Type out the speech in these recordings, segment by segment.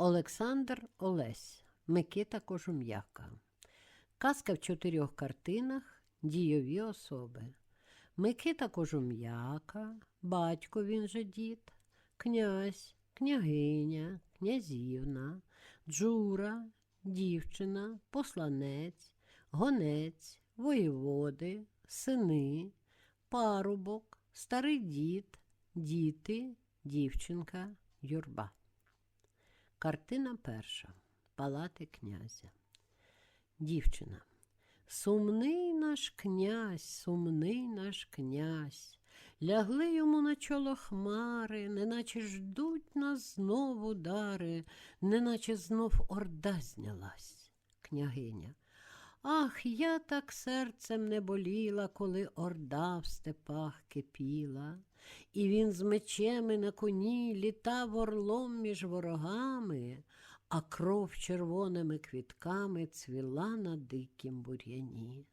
Олександр Олесь, Микита Кожум'яка. Казка в чотирьох картинах Дійові особи. Микита Кожум'яка, батько він же дід, князь, княгиня, князівна, джура, дівчина, посланець, гонець, воєводи, сини, парубок, старий дід, діти, дівчинка, юрба. Картина перша. Палати князя. Дівчина. Сумний наш князь, сумний наш князь. Лягли йому на чоло хмари, неначе ждуть нас знов удари, неначе знов орда знялась. Княгиня. Ах, я так серцем не боліла, коли орда в степах кипіла, і він з мечем і на коні літав орлом між ворогами, а кров червоними квітками цвіла на дикім бур'яні.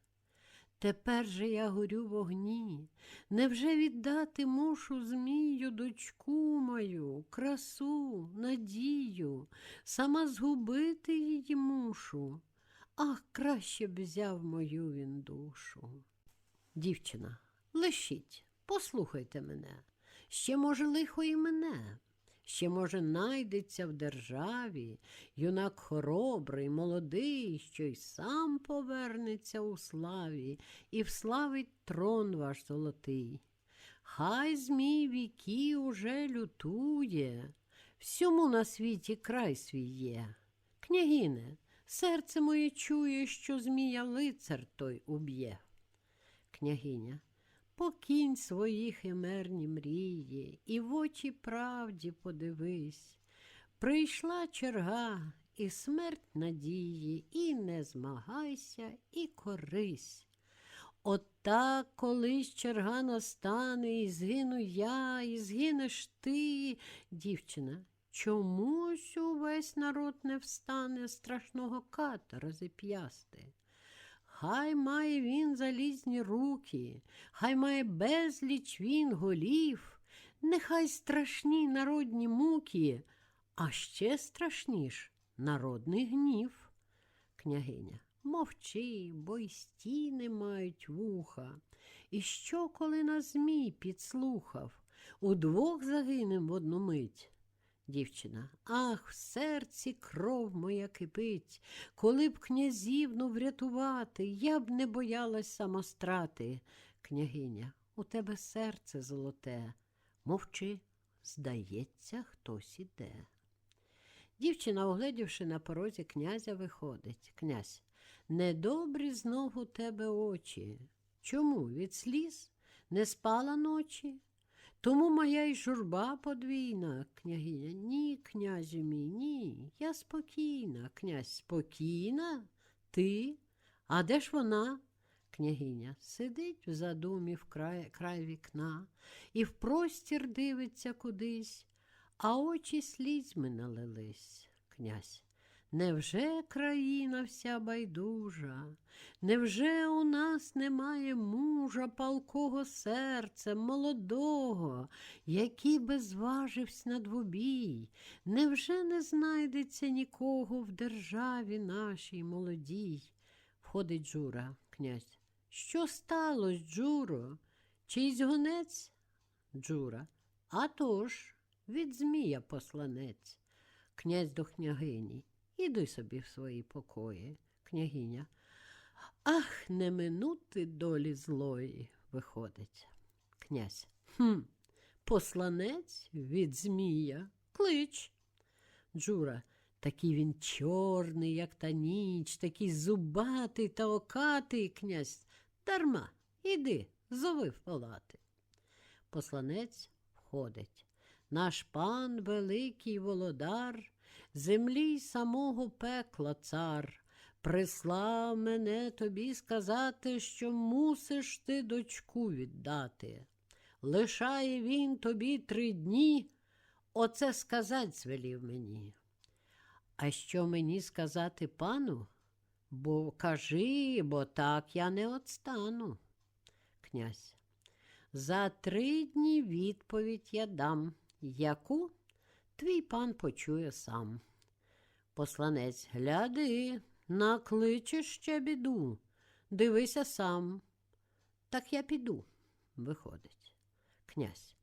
Тепер же я горю в огні, невже віддати мушу змію дочку мою, красу, надію, сама згубити її мушу. Ах, краще б взяв мою він душу. Дівчина, лишіть, послухайте мене, ще, може, лихо і мене. Ще, може, найдеться в державі юнак хоробрий, молодий, що й сам повернеться у славі і вславить трон ваш золотий. Хай змій віки уже лютує, всьому на світі край свій є. Княгине, серце моє чує, що змія лицар той уб'є. Княгиня, покінь свої химерні мрії, і в очі правді подивись. Прийшла черга і смерть надії, і не змагайся, і корись. От так колись черга настане, і згину я, і згинеш ти, дівчина. Чомусь увесь народ не встане страшного ката розіп'ясти. Хай має він залізні руки, хай має безліч він голів, нехай страшні народні муки, а ще страшніш народний гнів. Княгиня, мовчи, бо й стіни мають вуха. І що, коли нас змій підслухав? Удвох загинем в одну мить. Дівчина, ах, в серці кров моя кипить, коли б князівну врятувати, я б не боялась самострати. Княгиня, у тебе серце золоте. Мовчи, здається, хтось іде. Дівчина, оглядівши на порозі князя, виходить. Князь, недобрі знов у тебе очі. Чому? Від сліз? Не спала ночі? Тому моя й журба подвійна, княгиня. Ні, князю мій, ні. Я спокійна, князь, спокійна? Ти? А де ж вона? Княгиня сидить в задумі в край, край вікна і в простір дивиться кудись, а очі слізьми налились. Князь. Невже країна вся байдужа? Невже у нас немає мужа, палкого серця, молодого, який би зважився на двобій? Невже не знайдеться нікого в державі нашій молодій? Входить Джура, князь. Що сталося, Джуро? Чийсь гонець? Джура. А тож, від Змія посланець. Князь до княгині. Іди собі в свої покої, княгиня. Ах, не минути долі злої, виходить. Князь. Хм, посланець від Змія. Клич. Джура, такий він чорний, як та ніч, такий зубатий та окатий князь. Дарма, іди, зови в палати. Посланець входить. Наш пан великий володар, землі самого пекла цар, прислав мене тобі сказати, що мусиш ти дочку віддати. Лишає він тобі три дні, оце сказать звелів мені. А що мені сказати пану? Бо кажи, бо так я не отстану. Князь. За три дні відповідь я дам. Яку твій пан почує сам. Посланець гляди, накличеш ще біду. Дивися сам. Так я піду, виходить. Князь.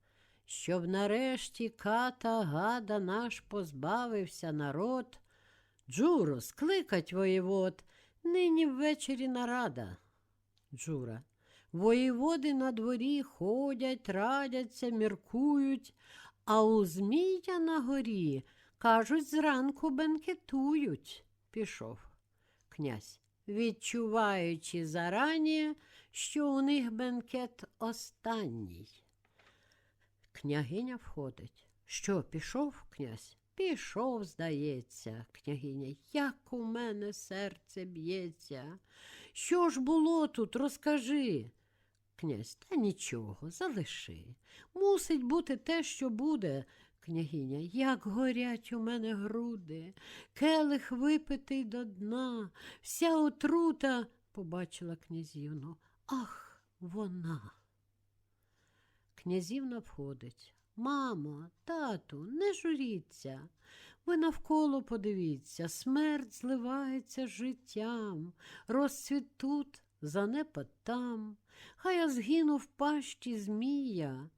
Щоб нарешті ката гада наш позбавився народ. Джуро, скликать воєвод, нині ввечері нарада. Джура. Воєводи на дворі ходять, радяться, міркують, а у Змія на горі, кажуть, зранку бенкетують. Пішов. Князь, відчуваючи зарані, що у них бенкет останній. Княгиня входить. Що, пішов, князь? Пішов, здається, княгиня, як у мене серце б'ється. Що ж було тут, розкажи. Князь, та нічого, залиши. Мусить бути те, що буде. Княгиня, як горять у мене груди, келих випитий до дна, вся отрута, побачила князівну. Ах, вона. Князівна входить. Мамо, тату, не журіться. Ви навколо подивіться, смерть зливається з життям, розцвіт тут, занепад там. Хай я згину в пащі змія,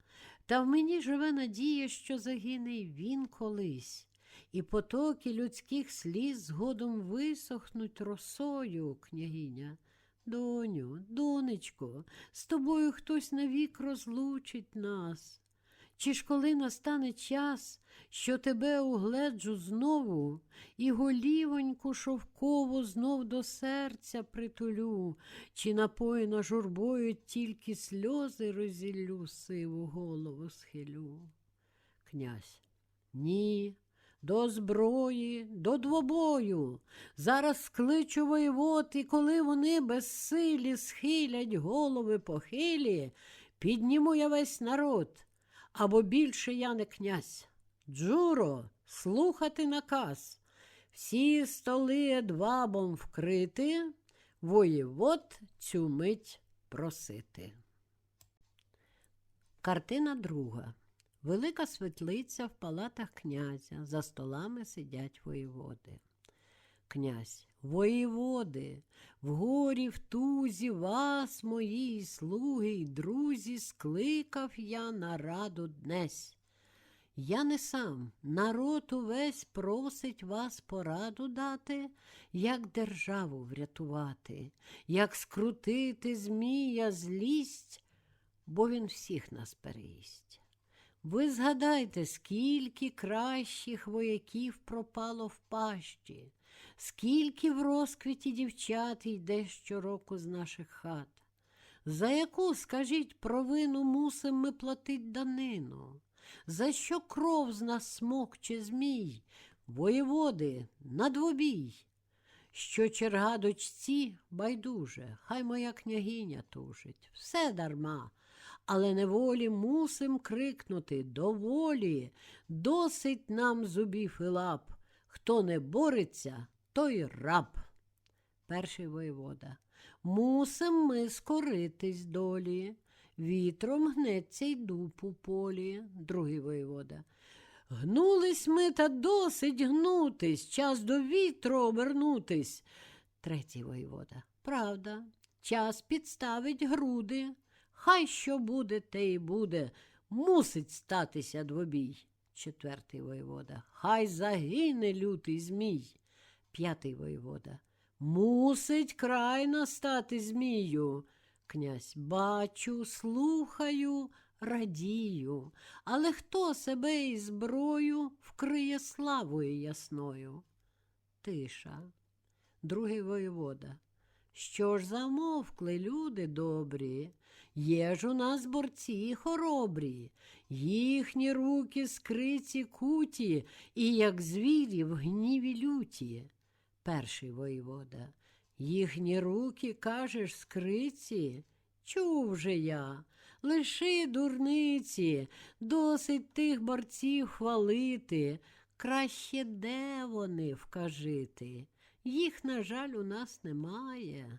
та в мені живе надія, що загине й він колись, і потоки людських сліз згодом висохнуть росою, княгиня. Доню, донечко, з тобою хтось навік розлучить нас. Чи ж коли настане час, що тебе угледжу знову, і голівоньку шовкову знов до серця притулю, чи напоїна журбою тільки сльози розіллю, сиву голову схилю? Князь. Ні, до зброї, до двобою. Зараз скличу воєвод, і коли вони безсилі схилять голови похилі, підніму я весь народ, або більше я не князь. Джуро, слухати наказ. Всі столи едвабом вкрити, воєвод цю мить просити. Картина друга. Велика світлиця в палатах князя, за столами сидять воєводи. Князь, воєводи, в горі в тузі вас, мої слуги й друзі, скликав я на раду днесь. Я не сам, народ увесь просить вас пораду дати, як державу врятувати, як скрутити змія злість, бо він всіх нас переїсть. Ви згадайте, скільки кращих вояків пропало в пащі, скільки в розквіті дівчат йде щороку з наших хат. За яку, скажіть, провину мусим ми платить данину? За що кров з нас смокче змій, воєводи, на двобій? Що черга дочці байдуже, хай моя княгиня тужить, все дарма, але неволі мусим крикнути доволі, досить нам зубів і лап. Хто не бореться, той раб. Перший воєвода. Мусим ми скоритись долі. Вітром гнеться й дуб у полі, другий воєвода. Гнулись ми та досить гнутись, час до вітру обернутись. Третій воєвода. Правда, час підставить груди. Хай що буде, те й буде, мусить статися двобій. Четвертий воєвода. Хай загине лютий змій. П'ятий воєвода. Мусить край настати змію. Князь бачу, слухаю, радію, але хто себе і зброю вкриє славою ясною? Тиша. Другий воєвода. Що ж замовкли люди добрі? Є ж у нас борці хоробрі, їхні руки скриті куті, і, як звірі, в гніві люті. Перший воєвода. Їхні руки, кажеш, скриті? Чув же я, лиши дурниці, досить тих борців хвалити. Краще де вони вкажити. Їх, на жаль, у нас немає.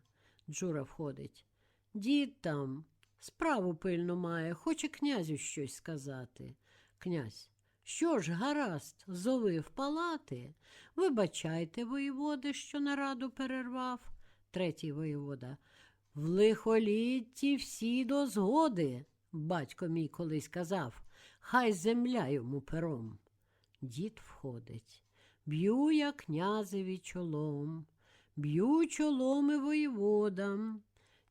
Джура входить. Дід там справу пильно має, хоче князю щось сказати. Князь, Що ж, гаразд, зови в палати. Вибачайте, воєводи, що нараду перервав. Третій воєвода. В лихолітті всі до згоди, батько мій колись казав, хай земля йому пером. Дід входить. Б'ю я князеві чолом, б'ю чолом і воєводам.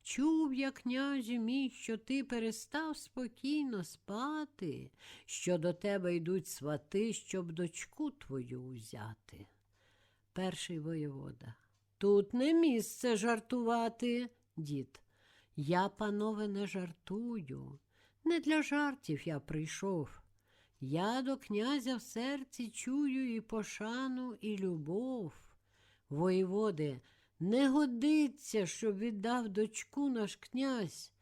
Чув я, княже мій, що ти перестав спокійно спати, що до тебе йдуть свати, щоб дочку твою узяти. Перший воєвода. Тут не місце жартувати, дід. Я, панове, не жартую. Не для жартів я прийшов. Я до князя в серці чую і пошану, і любов. Воєводи, не годиться, щоб віддав дочку наш князь.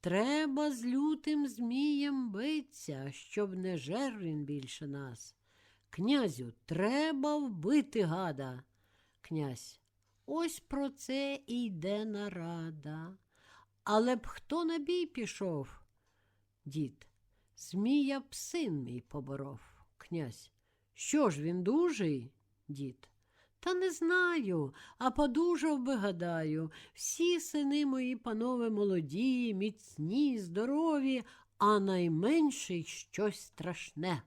Треба з лютим змієм биться, щоб не жер він більше нас. Князю, треба вбити гада. Князь, ось про це і йде нарада. Але б хто на бій пішов? Дід, Змія б син мій поборов. Князь. Що ж він дужий? Дід. Та не знаю, а подужав би, гадаю, всі сини мої, панове, молоді, міцні, здорові, а найменший щось страшне.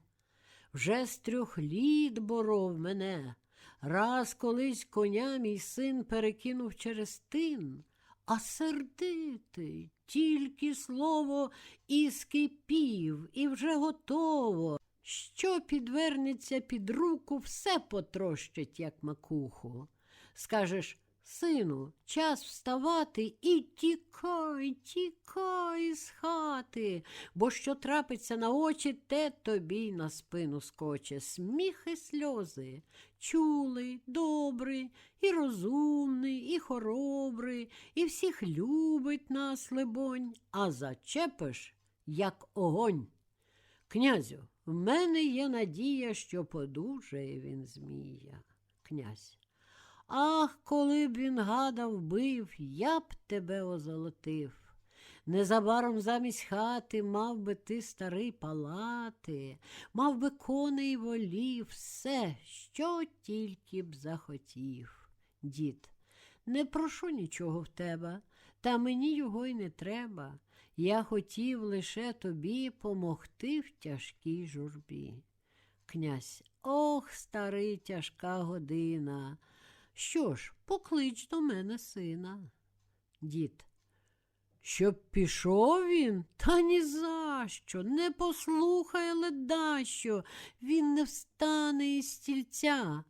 Вже з трьох літ боров мене. Раз колись коня мій син перекинув через тин, а сердитий тільки слово і скипів, і вже готово. Що підвернеться під руку, все потрощить, як макуху. Скажеш, сину, час вставати і тікай, тікай з хати, бо що трапиться на очі, те тобі й на спину скоче. Сміх і сльози. Чулий, добрий, і розумний, і хоробрий, і всіх любить нас, либонь, а зачепиш, як огонь. Князю, в мене є надія, що подужає він змія. Князь. Ах, коли б він гада вбив, я б тебе озолотив. Незабаром замість хати мав би ти старий палати, мав би коней волів, все, що тільки б захотів. Дід, не прошу нічого в тебе, та мені його й не треба. Я хотів лише тобі помогти в тяжкій журбі. Князь, ох, старий тяжка година. Що ж, поклич до мене сина. Дід, щоб пішов він, та ні за що, не послухає ледащо, він не встане із стільця.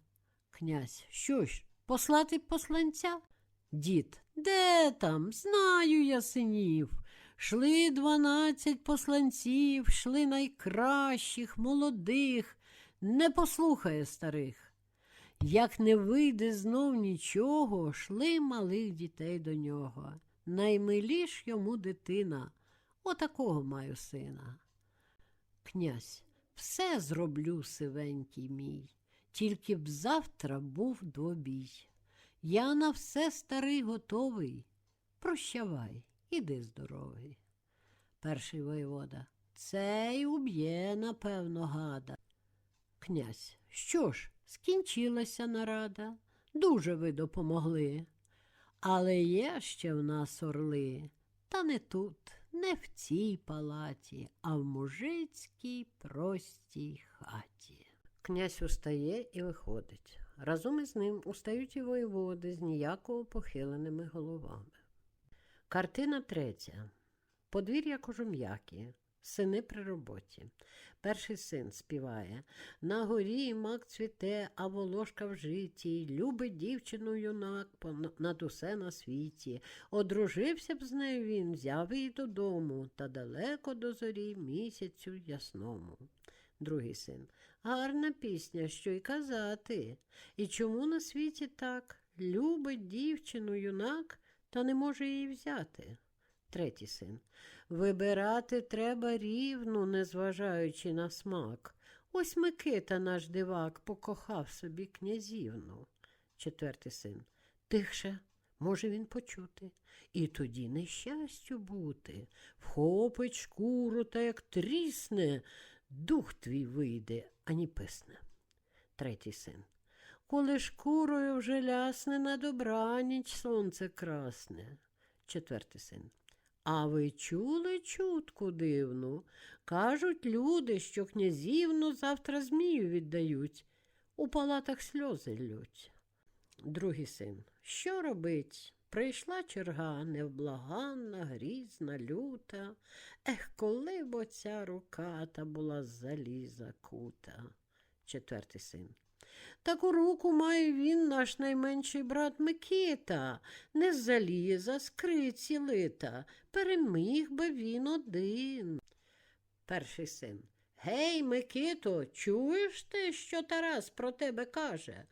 Князь, що ж, послати посланця? Дід, де там? Знаю я синів. Шли дванадцять посланців, шли найкращих, молодих, не послухає старих. Як не вийде знов нічого, шли малих дітей до нього. Наймиліш йому дитина, отакого маю сина. Князь, все зроблю, сивенький мій, тільки б завтра був двобій. Я на все старий готовий. Прощавай, іди здоровий. Перший воєвода. Цей уб'є, напевно, гада. Князь, що ж, скінчилася нарада, дуже ви допомогли. Але є ще в нас орли, та не тут, не в цій палаті, а в мужицькій простій хаті. Князь устає і виходить. Разом із ним устають і воєводи з ніяково похиленими головами. Картина третя. Подвір'я кожум'які. Сини при роботі. Перший син співає На горі мак цвіте, а волошка в житті, любить дівчину юнак над усе на світі. Одружився б з нею він, взяв її додому, та далеко до зорі місяцю ясному. Другий син. Гарна пісня, що й казати. І чому на світі так? Любить дівчину юнак, та не може її взяти. Третій син. Вибирати треба рівну, незважаючи на смак. Ось Микита, наш дивак, покохав собі князівну. Четвертий син. Тихше, може він почути. І тоді нещастю бути. Вхопить шкуру та як трісне, дух твій вийде, ані писне. Третій син. Коли шкурою вже лясне на добраніч сонце красне. Четвертий син. А ви чули чутку дивну? Кажуть люди, що князівну завтра змію віддають, у палатах сльози лють. Другий син. Що робить? Прийшла черга невблаганна, грізна, люта. Ех, коли б оця рука та була заліза кута. Четвертий син. Таку руку має він, наш найменший брат Микита, не з заліза, з криці лита. Переміг би він один. Перший син. Гей, Микито, чуєш ти, що Тарас про тебе каже?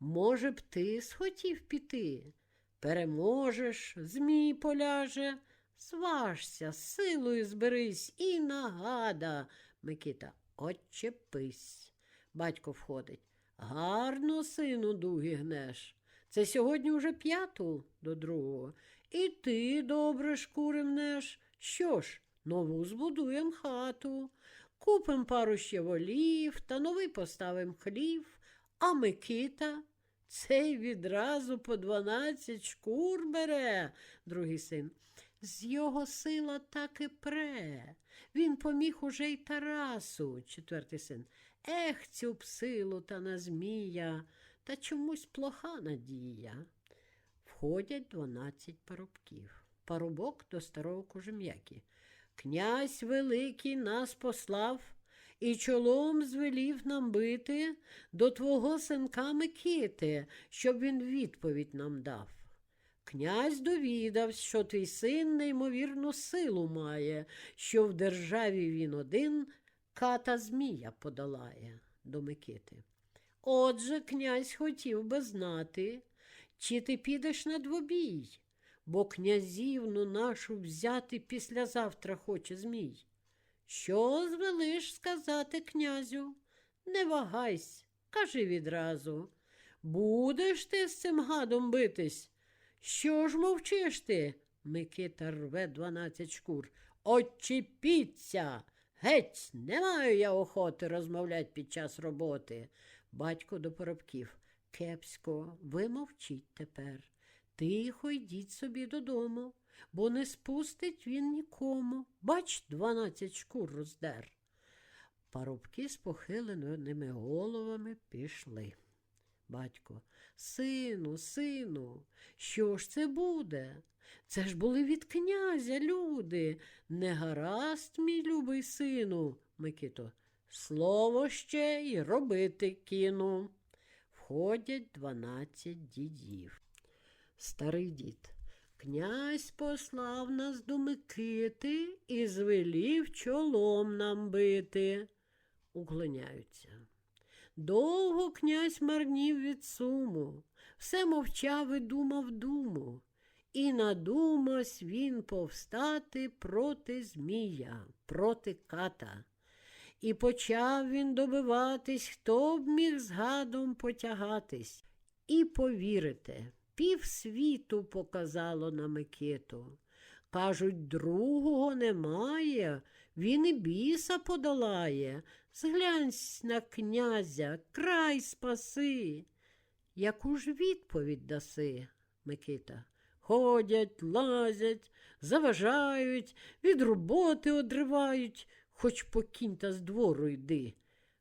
Може б, ти схотів піти? Переможеш, змій поляже, зважся, силою зберись і нагада. Микита, отчепись. Батько входить. Гарно, сину, дуги гнеш. Це сьогодні уже п'яту до другого. І ти добре шкури мнеш. Що ж, нову збудуєм хату, купим пару ще волів та новий поставим хлів, а Микита цей відразу по дванадцять шкур бере, другий син. З його сила так і пре. Він поміг уже й Тарасу, четвертий син. Ех, цю б силу та на змія, та чомусь плоха надія. Входять дванадцять парубків. Парубок до старого кожем'яки. Князь великий нас послав і чолом звелів нам бити до твого синка Микити, щоб він відповідь нам дав. Князь довідався, що твій син неймовірну силу має, що в державі він один ката Змія подолає до Микити. Отже, князь хотів би знати, чи ти підеш на двобій, бо князівну нашу взяти післязавтра хоче Змій. Що звелиш сказати князю? Не вагайсь, кажи відразу. Будеш ти з цим гадом битись? Що ж мовчиш ти? Микита рве дванадцять шкур. Очіпіться! Геть, не маю я охоти розмовляти під час роботи. Батько до поробків. Кепсько, ви мовчіть тепер. Тихо йдіть собі додому, бо не спустить він нікому. Бач, дванадцять шкур роздер. Парубки з похиленими головами пішли. Батько, сину, сину, що ж це буде? Це ж були від князя люди. Не гаразд, мій любий сину, Микито. Слово ще й робити кину. Входять дванадцять дідів. Старий дід. Князь послав нас до Микити і звелів чолом нам бити. Уклоняються. Довго князь марнів від суму, все мовчав і думав думу. І надумавсь він повстати проти Змія, проти ката. І почав він добиватись, хто б міг з гадом потягатись. І повірите, півсвіту показало на Микиту. Кажуть, другого немає, він і біса подолає. Зглянься на князя, край спаси. Яку ж відповідь даси, Микита? Ходять, лазять, заважають, від роботи одривають, хоч покінь та з двору йди.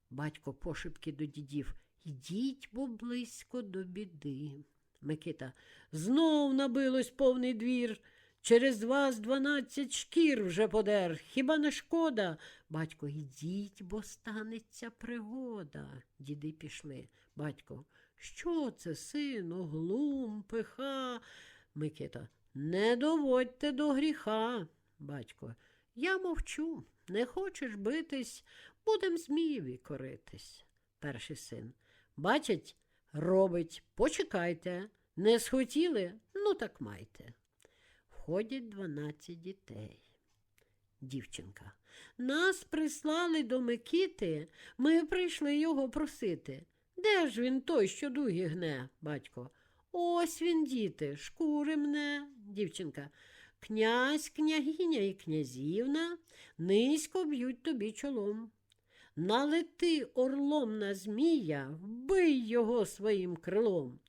Батько пошепки до дідів. Йдіть, бо близько до біди. Микита. Знов набилось повний двір. Через вас дванадцять шкір вже подер. Хіба не шкода? Батько, йдіть, бо станеться пригода. Діди пішли. Батько, що це, сину, глум, пиха? Микита. Не доводьте до гріха. Батько. Я мовчу. Не хочеш битись, будем змієві коритись. Перший син. Бачить, робить, почекайте. Не схотіли? Ну так майте. Входять дванадцять дітей. Дівчинка. Нас прислали до Микити, ми прийшли його просити. Де ж він той, що дуги гне, батько? Ось він, діти, шкури мне. Дівчинка. Князь, княгиня і князівна низько б'ють тобі чолом. налети орлом на змія, вбий його своїм крилом.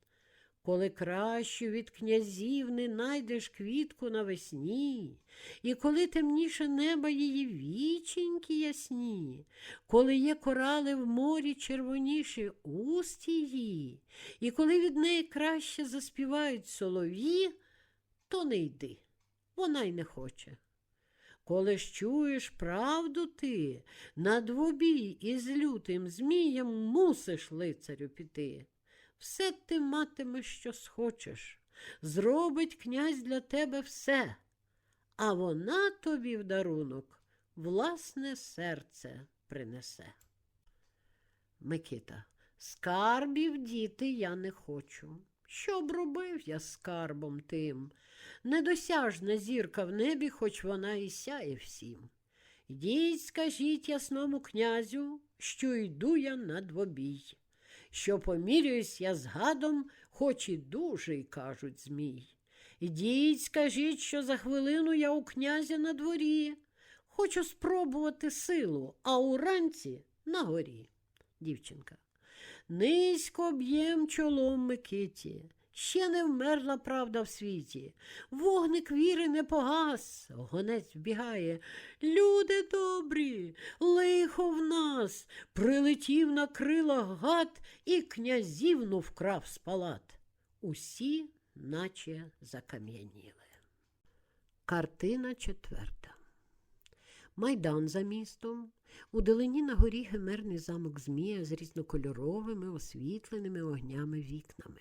Коли кращу від князів не найдеш квітку навесні, і коли темніше неба її віченькі ясні, коли є корали в морі червоніші уст її, і коли від неї краще заспівають солов'ї, то не йди, вона й не хоче. Коли ж чуєш правду ти, на двобій із лютим змієм мусиш лицарю піти. Все ти матимеш, що схочеш. Зробить князь для тебе все, а вона тобі в дарунок власне серце принесе. Микита, скарбів, діти, я не хочу. Що б робив я скарбом тим? Недосяжна зірка в небі, хоч вона і сяє всім. Йдіть, скажіть ясному князю, що йду я на двобій, що помірююсь я з гадом, хоч і дужий, кажуть змій. Ідіть, скажіть, що за хвилину я у князя на дворі. Хочу спробувати силу, а уранці на горі. Дівчинка. Низько б'єм чолом Микиті. Ще не вмерла правда в світі. Вогник віри не погас. Гонець вбігає. Люди добрі, лихо в нас. Прилетів на крилах гад і князівну вкрав з палат. Усі, наче закам'яніли. Картина четверта. Майдан за містом. У долині на горі гемерний замок Змія з різнокольоровими освітленими огнями вікнами.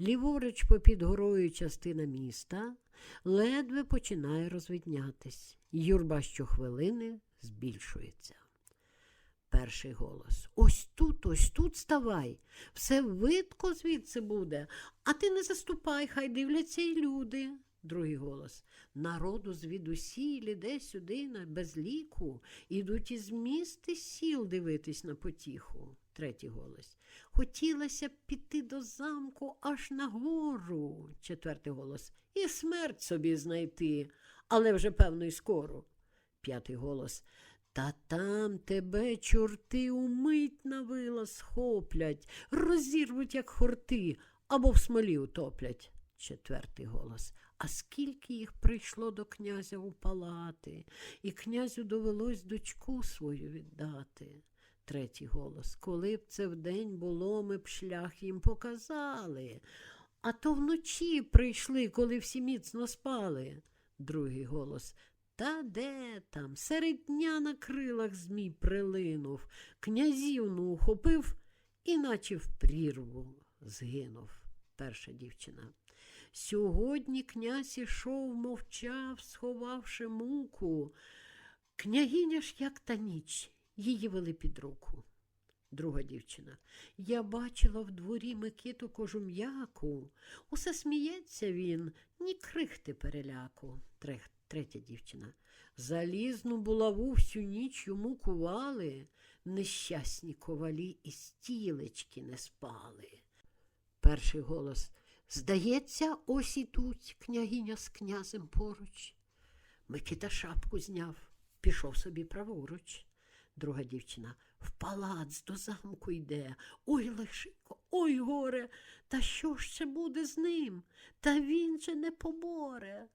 Ліворуч попід горою частина міста ледве починає розвиднятись. Юрба щохвилини збільшується. Перший голос. Ось тут, ось тут ставай. Все видко звідси буде, а ти не заступай, хай дивляться й люди. Другий голос. Народу звідусіль іде сюди на безліку, ідуть із міст і сіл дивитись на потіху. Третій голос. Хотілося б піти до замку аж на гору. Четвертий голос. І смерть собі знайти, але вже певно й скоро. П'ятий голос. Та там тебе чорти умить на вила схоплять, розірвуть, як хорти, або в смолі утоплять. Четвертий голос. А скільки їх прийшло до князя у палати, і князю довелось дочку свою віддати. Третій голос. Коли б це вдень було, ми б шлях їм показали. А то вночі прийшли, коли всі міцно спали. Другий голос. Та де там? Серед дня на крилах змій прилинув, князівну ухопив, іначе в прірву згинув. Перша дівчина. Сьогодні князь ішов, мовчав, сховавши муку. Княгиня ж, як та ніч, її вели під руку. Друга дівчина. Я бачила в дворі Микиту кожум'яку. Усе сміється він, ні крихти переляку. Третя дівчина. Залізну булаву всю ніч йому кували, нещасні ковалі і стілечки не спали. Перший голос. Здається, ось ідуть княгиня з князем поруч. Микита шапку зняв, пішов собі праворуч. Друга дівчина в палац до замку йде. Ой, лишико, ой горе, та що ж це буде з ним? Та він же не поборе.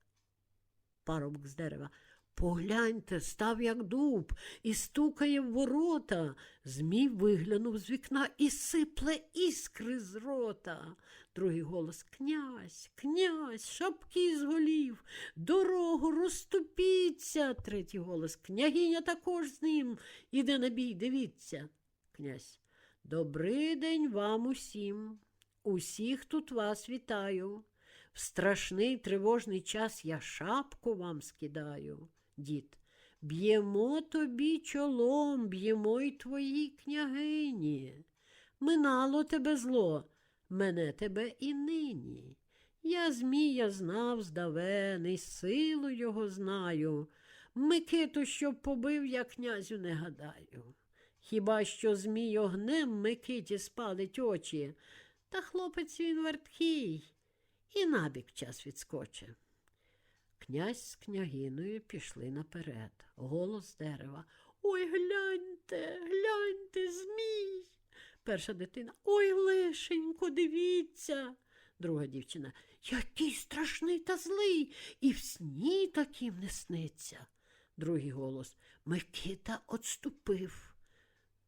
Парубок з дерева. Погляньте, став як дуб і стукає в ворота. Змій виглянув з вікна і сипле іскри з рота. Другий голос Князь, князь, шапки з голів, дорогу розступіться. Третій голос Княгиня також з ним. Іде на бій, дивіться. Князь. Добрий день вам усім. Усіх тут вас вітаю. В страшний тривожний час я шапку вам скидаю. Дід. Б'ємо тобі чолом, б'ємо й твоїй княгині. Минало тебе зло, мене тебе і нині. Я змія знав здавен, і силу його знаю. Микиту, щоб побив, я князю не гадаю. Хіба що змій огнем Микиті спалить очі, та хлопець він верткий, і набік час відскоче. Князь з княгиною пішли наперед. Голос дерева. Ой, Гляньте, гляньте, змій. Перша дитина. Ой, лишенько, дивіться. Друга дівчина. Який страшний та злий, і в сні таким не сниться. Другий голос. Микита отступив.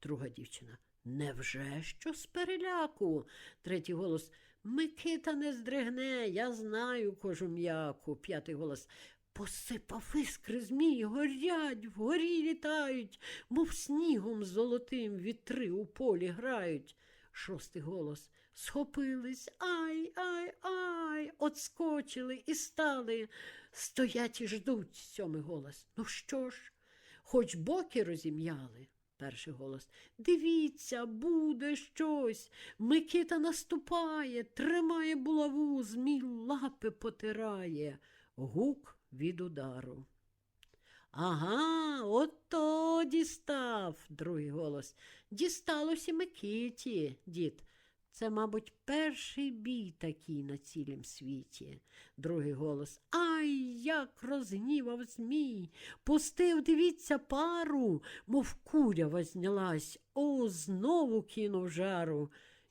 Друга дівчина. Невже що з переляку? Третій голос. Микита не здригне, я знаю кожум'яку. П'ятий голос. Посипав іскри змій, горять, вгорі літають, мов снігом золотим вітри у полі грають. Шостий голос. Схопились, ай, ай, ай, отскочили і стали. Стоять і ждуть, сьомий голос. Ну що ж, хоч боки розім'яли. Перший голос. Дивіться, буде щось. Микита наступає, тримає булаву, змій лапи потирає. Гук від удару. Ага, ото дістав, другий голос. Дісталося Микиті, дід. Це, мабуть, перший бій такий на цілім світі. Другий голос. Ай, як розгнівав змій. Пустив, дивіться, пару, мов курява знялась. О, знову кинув жару.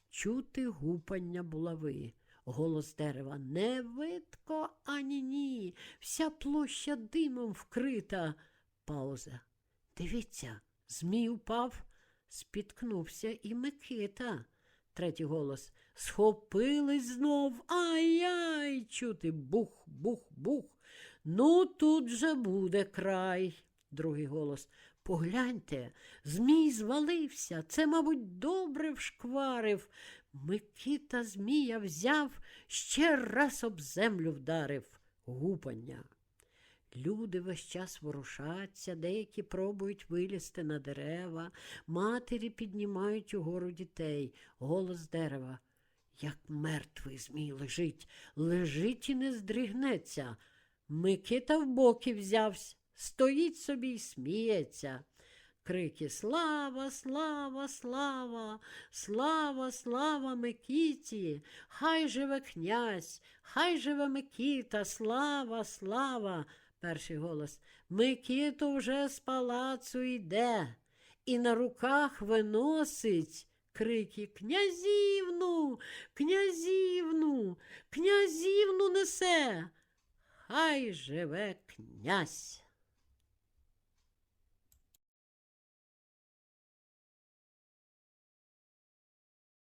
Чути гупання булави. Голос дерева не видко ані ні. Вся площа димом вкрита. Пауза. Дивіться, змій упав, спіткнувся і Микита. Третій голос. Схопились знов. Ай-яй! Чути бух, бух, бух. Ну, тут же буде край. Другий голос. Погляньте, змій звалився. Це, мабуть, добре вшкварив. Микита змія взяв, ще раз об землю вдарив. Гупання. Люди весь час ворушаться, деякі пробують вилізти на дерева, матері піднімають угору дітей, голос дерева. Як мертвий змій лежить, лежить і не здригнеться. Микита в боки взявсь, стоїть собі й сміється. Крики Слава, слава, слава, слава, слава Микиті, хай живе князь, хай живе Микита, слава, слава. Перший голос. Микіто вже з палацу йде і на руках виносить крики Князівну, князівну, князівну несе. Хай живе князь.